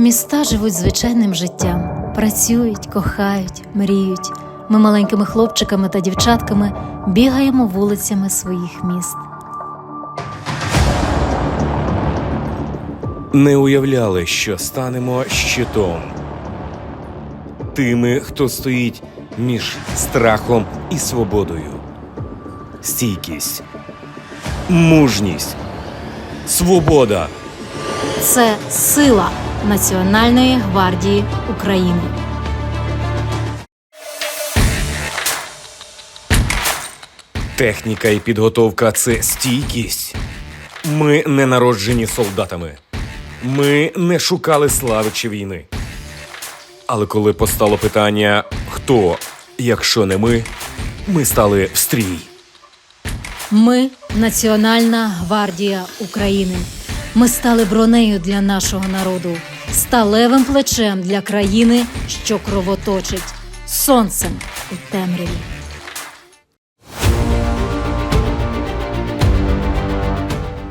Міста живуть звичайним життям, працюють, кохають, мріють. Ми маленькими хлопчиками та дівчатками бігаємо вулицями своїх міст. Не уявляли, що станемо щитом. Тими, хто стоїть між страхом і свободою. Стійкість, мужність, свобода. Це сила Національної гвардії України. Техніка і підготовка це стійкість. Ми не народжені солдатами. Ми не шукали слави чи війни. Але коли постало питання, хто, якщо не ми, ми стали в стрій. Ми Національна гвардія України. Ми стали бронею для нашого народу, сталевим плечем для країни, що кровоточить, сонцем у темряві.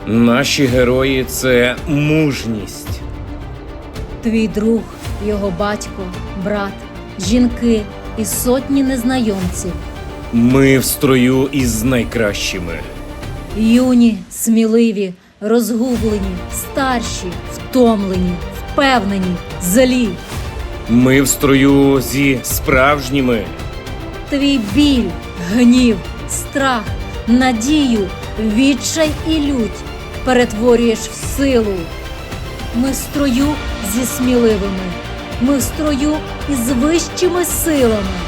Наші герої це мужність. Твій друг, його батько, брат, жінки і сотні незнайомців. Ми в строю із найкращими. Юні, сміливі, розгублені, старші, втомлені, впевнені, злі. Ми в строю зі справжніми. Твій біль, гнів, страх, надію, відчай і лють перетворюєш в силу. Ми в строю зі сміливими, ми в строю із вищими силами.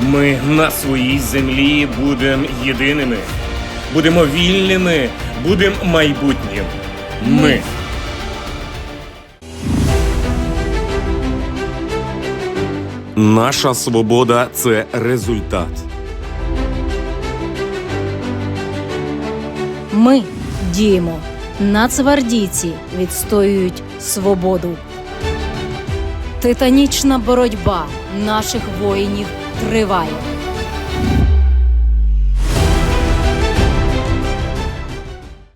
Ми на своїй землі будемо єдиними, будемо вільними, будемо майбутнім. Ми. Наша свобода це результат. Ми діємо. Нацгвардійці відстоюють свободу. Титанічна боротьба наших воїнів триває.